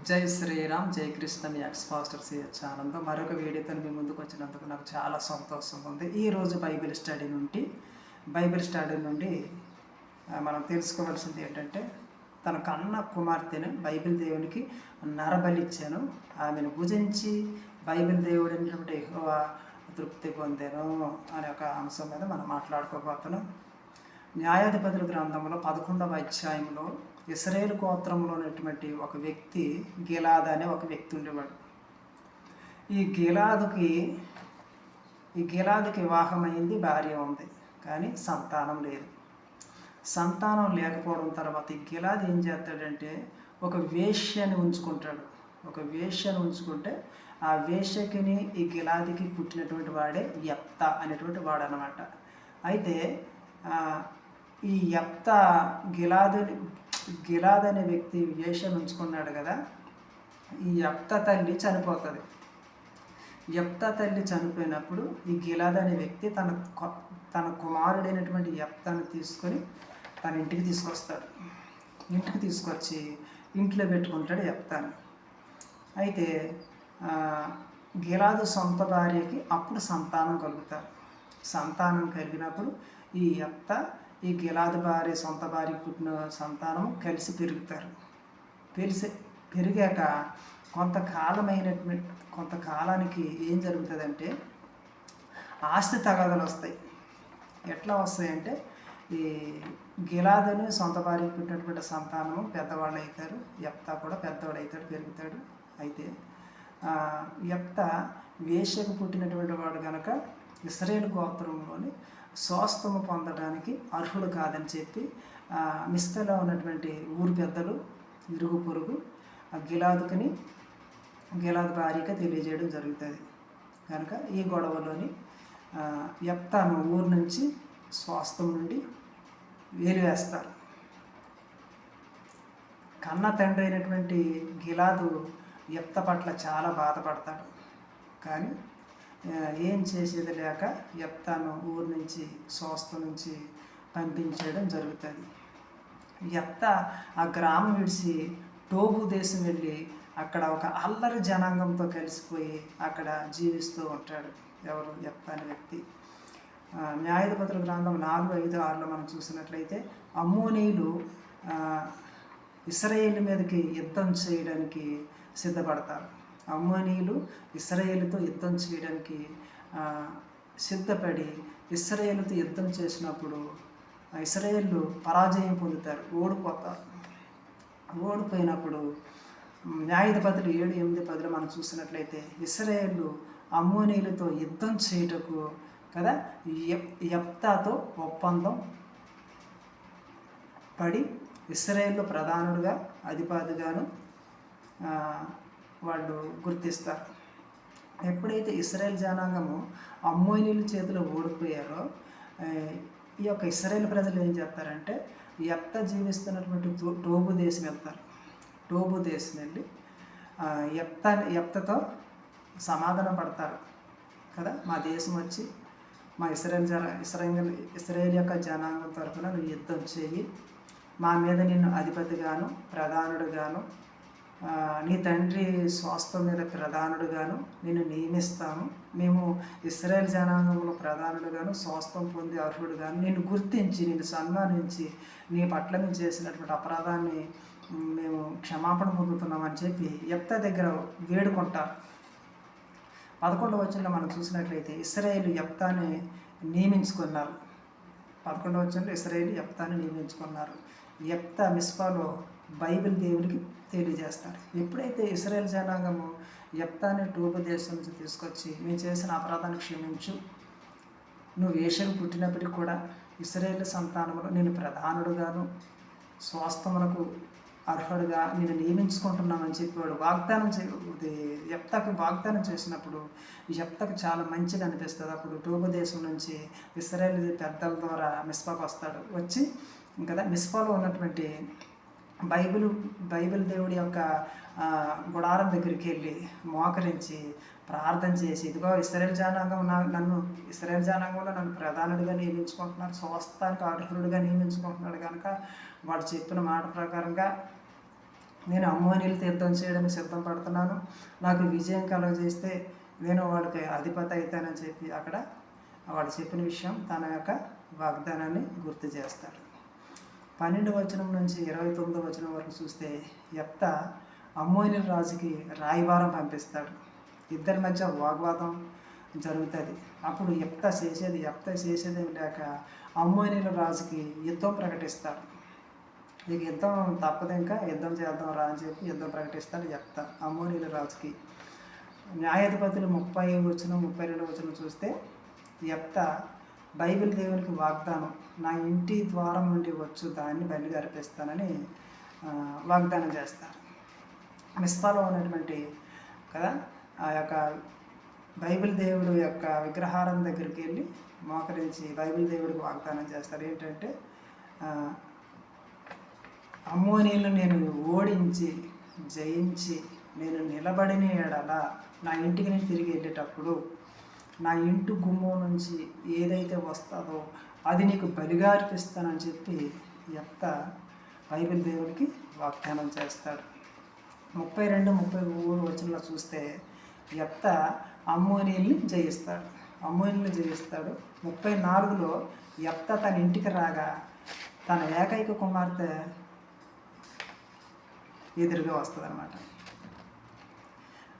జై శ్రీరామ్ జై కృష్ణ మీ ఎక్స్ పాస్టర్ సిహెచ్ ఆనందం. మరొక వీడియోతో మీ ముందుకు వచ్చినందుకు నాకు చాలా సంతోషంగా ఉంది. ఈరోజు బైబిల్ స్టడీ నుండి బైబిల్ స్టడీ నుండి మనం తెలుసుకోవాల్సింది ఏంటంటే తన కన్న కుమార్తెను బైబిల్ దేవునికి నరబలిచ్చాను. ఆమెను భుజించి బైబిల్ దేవుడు అనేటువంటి ఎక్కువ తృప్తి పొందాను అనే ఒక అంశం మీద మనం మాట్లాడుకోబోతున్నాం. న్యాయాధిపతుల గ్రంథంలో పదకొండవ అధ్యాయంలో ఇస్రాయేల్ గోత్రంలో ఉన్నటువంటి ఒక వ్యక్తి గిలాద్ అనే ఒక వ్యక్తి ఉండేవాడు. ఈ గిలాదుకి ఈ గిలాదుకి వివాహమైంది భార్య ఉంది కానీ సంతానం లేదు. సంతానం లేకపోవడం తర్వాత ఈ గిలాది ఏం చేస్తాడంటే ఒక వేష్యని ఉంచుకుంటాడు. ఒక వేష్యను ఉంచుకుంటే ఆ వేష్యకిని ఈ గిలాదికి పుట్టినటువంటి వాడే యప్త అనేటువంటి వాడు అనమాట అయితే ఈ యప్త గిలాదుని గిలాద్ అనే వ్యక్తి వేషం ఉంచుకున్నాడు కదా ఈ యప్త తల్లి చనిపోతుంది. యప్త తల్లి చనిపోయినప్పుడు ఈ గిలాద్ అనే వ్యక్తి తన తన కుమారుడైనటువంటి యప్తను తీసుకొని తన ఇంటికి తీసుకొస్తాడు. ఇంటికి తీసుకొచ్చి ఇంట్లో పెట్టుకుంటాడు యప్తాని అయితే గిలాదు సొంత భార్యకి అప్పుడు సంతానం కలుగుతారు. సంతానం కలిగినప్పుడు ఈ యప్త ఈ గిలాద భార్య సొంత భార్య పుట్టిన సంతానం కలిసి పెరుగుతారు. పెరిసి పెరిగాక కొంతకాలమైనటువంటి కొంతకాలానికి ఏం జరుగుతుందంటే ఆస్తి తగాదలు వస్తాయి. ఎట్లా వస్తాయంటే ఈ గిలాదని సొంత భార్య పుట్టినటువంటి సంతానము పెద్దవాళ్ళు అవుతారు ఎప్తా కూడా పెద్దవాడు అవుతాడు పెరుగుతాడు. అయితే ఎప్త వేషకు పుట్టినటువంటి వాడు కనుక ఇస్రాయేల్ గోత్రంలోని స్వాస్థము పొందడానికి అర్హుడు కాదని చెప్పి మిస్తలో ఉన్నటువంటి ఊరు పెద్దలు ఇరుగు పొరుగు ఆ గిలాదుకుని గిలాదు భార్యగా తెలియజేయడం జరుగుతుంది. కనుక ఈ గొడవలోని ఎప్తాను ఊరు నుంచి స్వాస్థం నుండి వేలివేస్తారు కన్న తండ్రి అయినటువంటి గిలాదు ఎప్త పట్ల చాలా బాధపడతాడు. కానీ ఏం చేసేది లేక ఎత్తను ఊరు నుంచి స్వస్థ నుంచి పంపించేయడం జరుగుతుంది. ఎత్త ఆ గ్రామం విడిచి టోబు దేశం వెళ్ళి అక్కడ ఒక అల్లరి జనాంగంతో కలిసిపోయి అక్కడ జీవిస్తూ ఉంటాడు ఎవరు? ఎత్త అనే వ్యక్తి. ఆ, న్యాయాధిపతుల గ్రంథం నాలుగు ఐదు ఆరులో మనం చూసినట్లయితే అమ్మోనీయులు ఇస్రాయేల్ మీదకి యుద్ధం చేయడానికి సిద్ధపడతారు. అమ్మోనీయులు ఇస్రాయేలుతో యుద్ధం చేయడానికి సిద్ధపడి ఇస్రాయేలుతో యుద్ధం చేసినప్పుడు ఇస్రాయేళ్ళు పరాజయం పొందుతారు. ఓడిపోతారు ఓడిపోయినప్పుడు మ్, న్యాయాధిపతులు ఏడు ఎనిమిది పదిలో మనం చూసినట్లయితే ఇస్రాయేళ్ళు అమ్మోనీయులతో యుద్ధం చేయుటకు కదా యప్ యప్తాతో ఒప్పందం పడి ఇస్రాయేల్లో ప్రధానుడుగా అధిపతిగాను వాళ్ళు గుర్తిస్తారు. ఎప్పుడైతే ఇస్రాయేల్ జనాంగము అమ్మోయినీల చేతిలో ఓడిపోయారో ఈ యొక్క ఇస్రాయేల్ ప్రజలు ఏం చేస్తారంటే ఎత్త జీవిస్తున్నటువంటి టోబు దేశం వెళ్తారు. టోబు దేశం వెళ్ళి ఎత్త ఎత్తతో సమాధానం పడతారు. కదా? మా దేశం వచ్చి మా ఇస్రాయల్ జన ఇస్రాయల్ ఇస్రాయల్ యొక్క జనాంగం తరఫున నువ్వు యుద్ధం చేయి. మా మీద నిన్ను అధిపతిగాను ప్రధానుడుగాను నీ తండ్రి స్వాస్థం మీద ప్రధానుడుగాను నేను నియమిస్తాను మేము ఇస్రాయల్ జనాంగంలో ప్రధానుడుగాను స్వాస్థం పొంది అర్హుడుగాను నిన్ను గుర్తించి నిన్ను సన్మానించి నీ పట్ల మేము చేసినటువంటి అపరాధాన్ని మేము క్షమాపణ పొందుతున్నామని చెప్పి ఎప్త దగ్గర వేడుకుంటారు. పదకొండవ వచనంలో మనం చూసినట్లయితే ఇస్రాయేల్ ఎప్తాని నియమించుకున్నారు. పదకొండవ వచనంలో ఇస్రాయేల్ ఎప్తాని నియమించుకున్నారు. ఎప్త మిస్పాలో బైబిల్ దేవునికి తెలియజేస్తాడు. ఎప్పుడైతే ఇస్రాయేల్ జనాంగము ఎప్తాన్ని టూబు దేశం నుంచి తీసుకొచ్చి మేము చేసిన అపరాధాన్ని క్షమించు. నువ్వు ఏషకు పుట్టినప్పటికీ కూడా ఇస్రాయేల్ సంతానంలో నేను ప్రధానుడుగాను స్వాస్థములకు అర్హుడుగా నేను నియమించుకుంటున్నామని చెప్పి వాడు వాగ్దానం చే ఎప్తకు వాగ్దానం చేసినప్పుడు ఎప్తకు చాలా మంచిగా అనిపిస్తుంది. అప్పుడు టూబు దేశం నుంచి ఇస్రాయేల్ పెద్దల ద్వారా మిస్పాకు వస్తాడు. వచ్చి కదా మిస్పాలో ఉన్నటువంటి బైబిల్ బైబిల్ దేవుడి యొక్క గుడారం దగ్గరికి వెళ్ళి మోకరించి ప్రార్థన చేసి ఇదిగో ఇస్రాయల్ జనాంగం నా- నన్ను ఇస్రాయల్ జనాంగంలో నన్ను ప్రధానుడిగా నియమించుకుంటున్నారు స్వస్థానికి అర్హుడిగా నియమించుకుంటున్నాడు కనుక వాడు చెప్పిన మాట ప్రకారంగా నేను అమ్మోనీలు తీర్థం చేయడానికి సిద్ధం పడుతున్నాను నాకు విజయం కలుగజేస్తే నేను వాడికి అధిపతి అవుతానని చెప్పి అక్కడ వాడు చెప్పిన విషయం తన యొక్క వాగ్దానాన్ని గుర్తు చేస్తాడు. పన్నెండు వచనం నుంచి ఇరవై తొమ్మిదో వచనం వరకు చూస్తే ఎప్త అమ్మోనిల రాజుకి రాయబారం పంపిస్తాడు. ఇద్దరి మధ్య వాగ్వాదం జరుగుతుంది. అప్పుడు ఎప్త చేసేది ఎప్త చేసేది లేక అమ్మోనిల రాజుకి యుద్ధం ప్రకటిస్తాడు. ఇక యుద్ధం తప్పదు ఇంకా యుద్ధం చేద్దాం రా అని చెప్పి యుద్ధం ప్రకటిస్తాడు ఎప్త అమ్మోనిల రాజుకి. న్యాయాధిపతులు ముప్పై వచ్చిన ముప్పై రెండు వచ్చిన చూస్తే ఎప్త బైబిల్ దేవునికి వాగ్దానం నా ఇంటి ద్వారం నుండి వచ్చు దాన్ని బయలుగా అర్పిస్తానని వాగ్దానం చేస్తారు. మిస్పాలో ఉన్నటువంటి కదా ఆ యొక్క బైబిల్ దేవుడు యొక్క విగ్రహారం దగ్గరికి వెళ్ళి మోకరించి బైబిల్ దేవుడికి వాగ్దానం చేస్తారు. ఏంటంటే అమ్మోనీలు నేను ఓడించి జయించి నేను నిలబడిన ఎడల నా ఇంటికి నేను తిరిగి వెళ్ళేటప్పుడు నా ఇంటి గుమ్మం నుంచి ఏదైతే వస్తుందో అది నీకు బలిగా అర్పిస్తానని చెప్పి ఎత్త బైబిల్ దేవుడికి వాగ్దానం చేస్తాడు. ముప్పై రెండు ముప్పై మూడు వచనంలో చూస్తే ఎత్త అమ్మోనీల్ని జయిస్తాడు. అమ్మోనీల్ని జయిస్తాడు. ముప్పై నాలుగులో ఎత్త తన ఇంటికి రాగా తన ఏకైక కుమార్తె ఎదురుగా వస్తుంది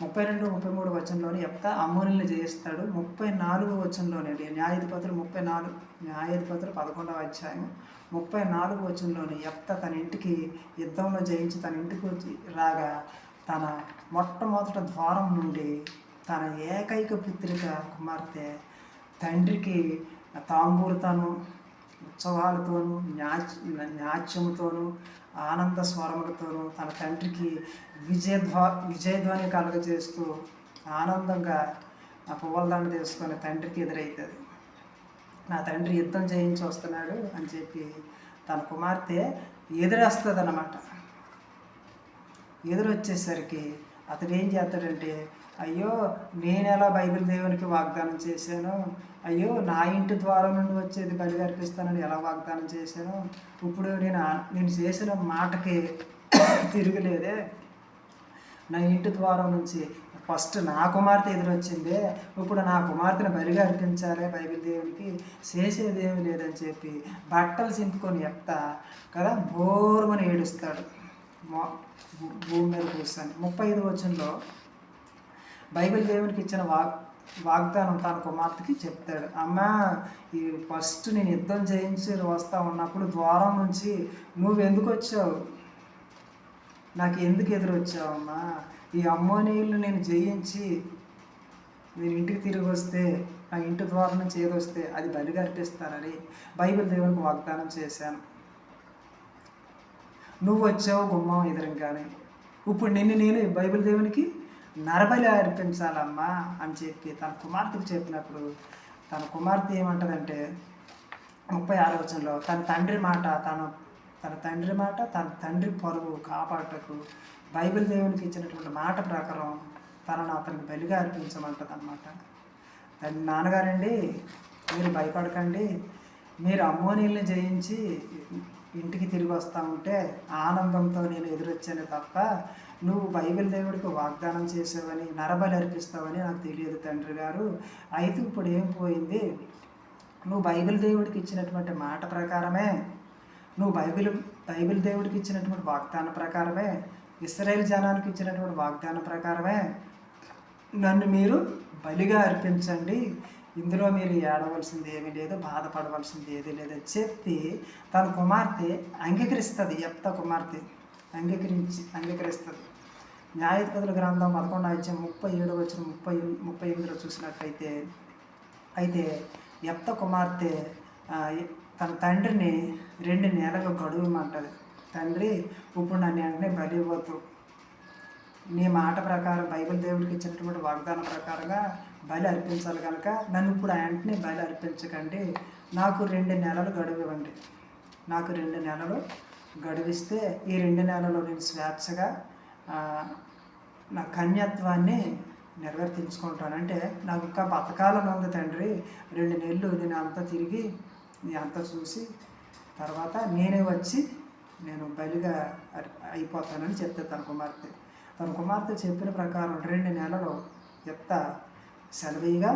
ముప్పై రెండు ముప్పై మూడు వచనంలోని ఎప్త అమ్మోనిల్ని జయిస్తాడు. ముప్పై నాలుగు వచనంలోనే న్యాయాధిపతులు ముప్పై నాలుగు న్యాయాధిపతులు పదకొండవ అధ్యాయం ముప్పై నాలుగు వచనంలోని ఎప్త తన ఇంటికి యుద్ధంలో జయించి తన ఇంటికి వచ్చి రాగా తన మొట్టమొదటి ద్వారం నుండి తన ఏకైక పుత్రిక కుమార్తె తండ్రికి తాంబూలతోనూ ఉత్సవాలతోనూ న్యాచ్ నాట్యముతోనూ ఆనంద స్వరములతోనూ తన తండ్రికి విజయధ్వ విజయధ్వని కలుగజేస్తూ ఆనందంగా ఆ పువ్వులదండ తీసుకొని తండ్రికి ఎదురవుతుంది నా తండ్రి యుద్ధం చేయించి వస్తున్నాడు అని చెప్పి తన కుమార్తె ఎదురేస్తుంది అన్నమాట ఎదురొచ్చేసరికి అతడు ఏం చేస్తాడంటే అయ్యో నేను ఎలా బైబిల్ దేవునికి వాగ్దానం చేశాను? అయ్యో నా ఇంటి ద్వారం నుండి వచ్చేది బలి అర్పిస్తానని ఎలా వాగ్దానం చేశాను? ఇప్పుడు నేను నేను చేసిన మాటకి తిరగలేదే. నా ఇంటి ద్వారం నుంచి ఫస్ట్ నా కుమార్తె ఎదురొచ్చిందే. ఇప్పుడు నా కుమార్తెను బలిగా అర్పించాలి బైబిల్ దేవునికి. చేసేది లేదని చెప్పి బట్టలు చింపుకొని ఎత్త కదా బోర్మని ఏడుస్తాడు. భూ- భూమి మీద కూర్చొని ముప్పై ఐదు వచనంలో బైబిల్ దేవునికి ఇచ్చిన వాగ్ వాగ్దానం తన కుమార్తెకి చెప్తాడు. అమ్మ ఈ ఫస్ట్ నేను యుద్ధం చేయించి వస్తా ఉన్నప్పుడు ద్వారం నుంచి నువ్వు ఎందుకు వచ్చావు? నాకు ఎందుకు ఎదురొచ్చావమ్మా ఈ అమ్మోనీయులు నేను జయించి నేను ఇంటికి తిరిగి వస్తే నా ఇంటి ద్వారం నుంచి ఏదొస్తే అది బలిగా అర్పిస్తానని బైబిల్ దేవునికి వాగ్దానం చేశాను. నువ్వు వచ్చావు గుమ్మం ఎదురంగానే. ఇప్పుడు నిన్ను నేను బైబిల్ దేవునికి నరబలి అర్పించాలమ్మా అని చెప్పి తన కుమార్తెకు చెప్పినప్పుడు తన కుమార్తె ఏమంటదంటే ముప్పై ఆలోచనలో వచనంలో తన తండ్రి మాట తన తన తండ్రి మాట తన తండ్రి పరువు కాపాటకు బైబిల్ దేవునికి ఇచ్చినటువంటి మాట ప్రకారం తనను అతనికి బలిగా అర్పించమంటది అనమాట తన నాన్నగారండి మీరు భయపడకండి. మీరు అమ్మోనీల్ని జయించి ఇంటికి తిరిగి వస్తూ ఉంటే ఆనందంతో నేను ఎదురొచ్చాను తప్ప నువ్వు బైబిల్ దేవుడికి వాగ్దానం చేసావని నరబలి అర్పిస్తావని నాకు తెలియదు తండ్రి గారు. అయితే ఇప్పుడు ఏం పోయింది? నువ్వు బైబిల్ దేవుడికి ఇచ్చినటువంటి మాట ప్రకారమే నువ్వు బైబిల్ బైబిల్ దేవుడికి ఇచ్చినటువంటి వాగ్దాన ప్రకారమే ఇస్రాయేల్ జనానికి ఇచ్చినటువంటి వాగ్దాన ప్రకారమే నన్ను మీరు బలిగా అర్పించండి. ఇందులో మీరు ఏడవలసింది ఏమీ లేదు బాధపడవలసింది ఏదీ లేదని చెప్పి తన కుమార్తె అంగీకరిస్తుంది ఎప్త కుమార్తె అంగీకరించి అంగీకరిస్తుంది. న్యాయాధిపతుల గ్రంథం పదకొండు అధ్యాయం ముప్పై ఏడు వచ్చిన ముప్పై ముప్పై ఎనిమిదిలో చూసినట్లయితే అయితే ఎప్త కుమార్తె తన తండ్రిని రెండు నెలలు గడువు తండ్రి ఇప్పుడు నన్ను వెంటనే బలి ఇవ్వద్దు నీ మాట ప్రకారం బైబిల్ దేవుడికి ఇచ్చినటువంటి వాగ్దానం ప్రకారంగా బలి అర్పించాలి కనుక నన్ను ఇప్పుడు వెంటనే బలి అర్పించకండి. నాకు రెండు నెలలు గడువు ఇవ్వండి నాకు రెండు నెలలు గడువిస్తే ఈ రెండు నెలలు నేను స్వేచ్ఛగా నా కన్యత్వాన్ని నిర్వర్తించుకుంటాను. అంటే నాకు ఇంకా బతకాలం ఉంది తండ్రి. రెండు నెలలు నేను అంతా తిరిగి అంతా చూసి తర్వాత నేనే వచ్చి నేను బలిగా అయిపోతానని చెప్తే తన కుమార్తె. తన కుమార్తె చెప్పిన ప్రకారం రెండు నెలలు ఎత్త సెలవీగా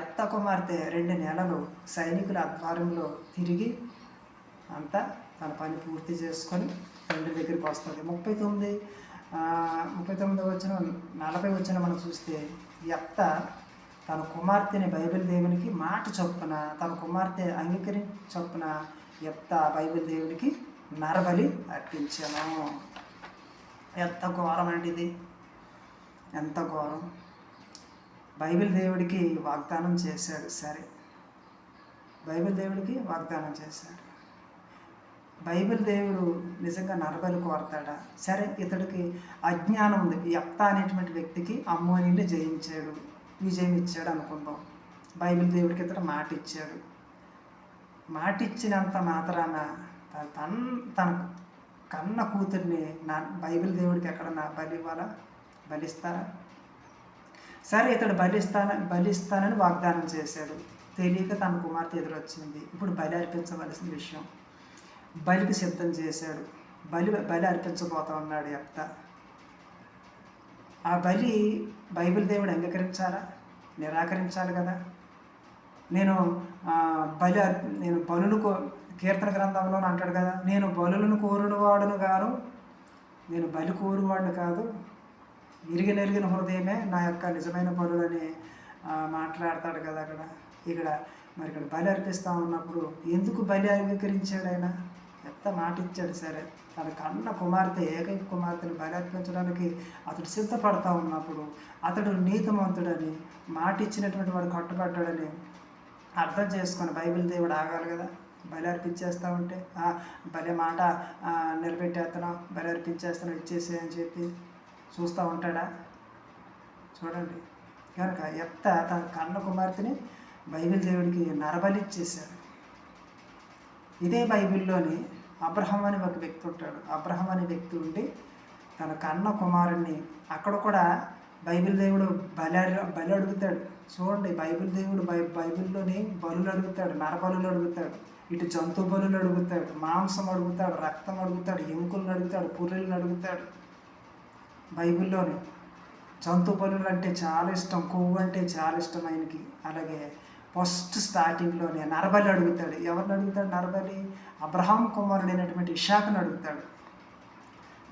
ఎత్త కుమార్తె రెండు నెలలు సైనికుల ఆధ్వర్యంలో తిరిగి అంతా తన పని పూర్తి చేసుకొని తండ్రి దగ్గరికి వస్తుంది. ముప్పై తొమ్మిది ముప్పై తొమ్మిది వచ్చిన నలభై వచ్చిన మనం చూస్తే ఎత్త తన కుమార్తెని బైబిల్ దేవునికి మాట చొప్పున తన కుమార్తె అంగీకరి చొప్పున ఎత్త బైబిల్ దేవునికి నరబలి అర్పించాను. ఎంత ఘోరం అండి ఇది. ఎంత ఘోరం. బైబిల్ దేవుడికి వాగ్దానం చేశాడు సరే. బైబిల్ దేవుడికి వాగ్దానం చేశాడు బైబిల్ దేవుడు నిజంగా నరబలి కోరతాడా? సరే ఇతడికి అజ్ఞానం ఉంది. యప్త అనేటువంటి వ్యక్తికి అమ్మోనిని జయించాడు. విజయం ఇచ్చాడు అనుకుందాం. బైబిల్ దేవుడికి ఇతడు మాట ఇచ్చాడు మాట ఇచ్చినంత మాత్రాన తన తన కన్న కూతుర్ని నా బైబిల్ దేవుడికి ఎక్కడ నా బలి ఇవ్వాలా? బలిస్తారా? సరే ఇతడు బలిస్తాన బలిస్తానని వాగ్దానం చేశాడు. తెలియక తన కుమార్తె ఎదురొచ్చింది. ఇప్పుడు బలి అర్పించవలసిన విషయం. బలికి సిద్ధం చేశాడు. బలి బలి అర్పించబోతా ఉన్నాడు యప్త ఆ బలి బైబిల్ దేవుడు అంగీకరించాలా? నిరాకరించాలి కదా. నేను బలి అర్- నేను బలును కో కీర్తన గ్రంథంలో అంటాడు కదా నేను బలులను కోరుడు వాడును గాను నేను బలి కోరువాడిని కాదు విరిగి నెరిగిన హృదయమే నా యొక్క నిజమైన బలులని మాట్లాడతాడు కదా అక్కడ. ఇక్కడ మరి ఇక్కడ బలి అర్పిస్తా ఉన్నప్పుడు ఎందుకు బలి అంగీకరించాడు ఆయన? ఎంత మాట ఇచ్చాడు సరే. తన కన్న కుమార్తె ఏకైక కుమార్తెను బలాత్కరించడానికి అతడు సిద్ధపడతా ఉన్నప్పుడు అతడు నీతిమంతుడని మాట ఇచ్చినటువంటి వాడు కట్టుబడ్డాడని అర్థం చేసుకొని బైబిల్ దేవుడు ఆగాలి కదా. బలి అర్పించేస్తా ఉంటే భలే మాట ఆ, నిలబెట్టేస్తున్నాం బలి అర్పించేస్తున్నాం ఇచ్చేసే అని చెప్పి చూస్తూ ఉంటాడా? చూడండి. కనుక ఎత్త తన కన్న కుమార్తెని బైబిల్ దేవుడికి నరబలి ఇచ్చేశాడు. ఇదే బైబిల్లోని అబ్రహం అనే ఒక వ్యక్తి ఉంటాడు. అబ్రహం అనే వ్యక్తి ఉండి తన కన్న కుమారుణ్ణి అక్కడ కూడా బైబిల్ దేవుడు బలి బలి అడుగుతాడు చూడండి బైబిల్ దేవుడు బై బైబిల్లోని బలులు అడుగుతాడు నరబలులు అడుగుతాడు ఇటు జంతు బలులు అడుగుతాడు మాంసం అడుగుతాడు రక్తం అడుగుతాడు ఎముకలను అడుగుతాడు పుర్రెలను అడుగుతాడు. బైబిల్లోని జంతు బలులు అంటే చాలా ఇష్టం కొవ్వు అంటే చాలా ఇష్టం ఆయనకి. అలాగే ఫస్ట్ స్టార్టింగ్లోనే నరబలి అడుగుతాడు. ఎవరిని అడుగుతాడు? నరబలి. అబ్రహాం కుమారుడైనటువంటి ఇషాకును అడుగుతాడు.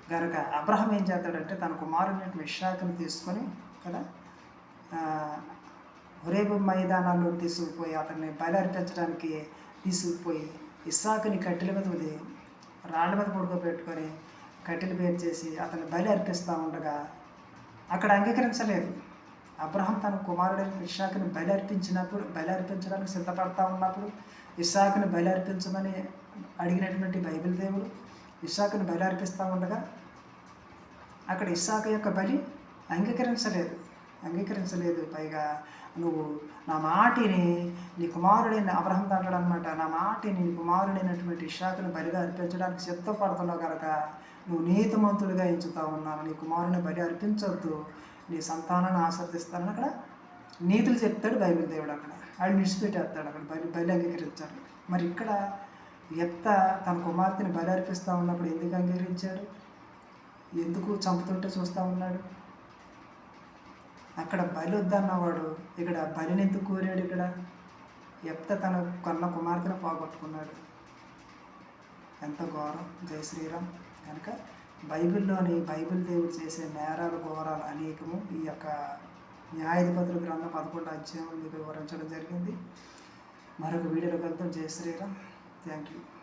గనుక అబ్రహం ఏం చేస్తాడంటే తన కుమారుడైనటువంటి ఇషాకును తీసుకొని కదా ఆ, హురేబు మైదానాల్లో తీసుకుపోయి అతన్ని బయలర్పించడానికి తీసుకుపోయి ఇస్సాకుని కట్టెల మీద ఉది రాళ్ళ మీద పడుకోబెట్టుకొని కట్టెలు పేరు చేసి అతన్ని బలి అర్పిస్తూ ఉండగా అక్కడ అంగీకరించలేదు. అబ్రహం తన కుమారుడైన ఇషాకుని బయలర్పించినప్పుడు బయలర్పించడానికి సిద్ధపడతా ఉన్నప్పుడు ఇషాకుని బయలర్పించమని అడిగినటువంటి బైబిల్ దేవుడు ఇషాకుని బయలర్పిస్తూ ఉండగా అక్కడ ఇషాకు యొక్క బలి అంగీకరించలేదు. అంగీకరించలేదు. పైగా నువ్వు నా మాటిని నీ కుమారుడైన అబ్రహం అంటాడు అనమాట నా మాటిని నీ కుమారుడైనటువంటి ఇషాకుని బలిగా అర్పించడానికి సిద్ధపడుతున్నావు కనుక నువ్వు నీతిమంతుడిగా ఎంచుతా ఉన్నావు. నీ కుమారుని బలి అర్పించొద్దు. నీ సంతానాన్ని ఆశ్రదిస్తానని అక్కడ నీతులు చెప్తాడు బైబిల్ దేవుడు అక్కడ. ఆయన విడిచిపెట్టేస్తాడు అక్కడ బలి బలి అంగీకరించాడు మరి ఇక్కడ ఎత్త తన కుమార్తెని బలి అర్పిస్తూ ఉన్నప్పుడు ఎందుకు అంగీకరించాడు? ఎందుకు చంపుతుంటే చూస్తూ ఉన్నాడు? అక్కడ బలి వద్దన్నవాడు ఇక్కడ బలిని ఎందుకు కోరాడు ఇక్కడ? ఎప్త తన కొన్న కుమార్తెను పోగొట్టుకున్నాడు? ఎంత ఘోరం. జై శ్రీరామ్. కనుక బైబిల్లోని బైబిల్ దేవుడు చేసే నేరాలు ఘోరాలు అనేకము ఈ యొక్క న్యాయాధిపతుల గ్రంథం పదకొండు అధ్యాయం మీకు వివరించడం జరిగింది. మరొక వీడియోలో కలుద్దాం. జై శ్రీరామ్. Thank you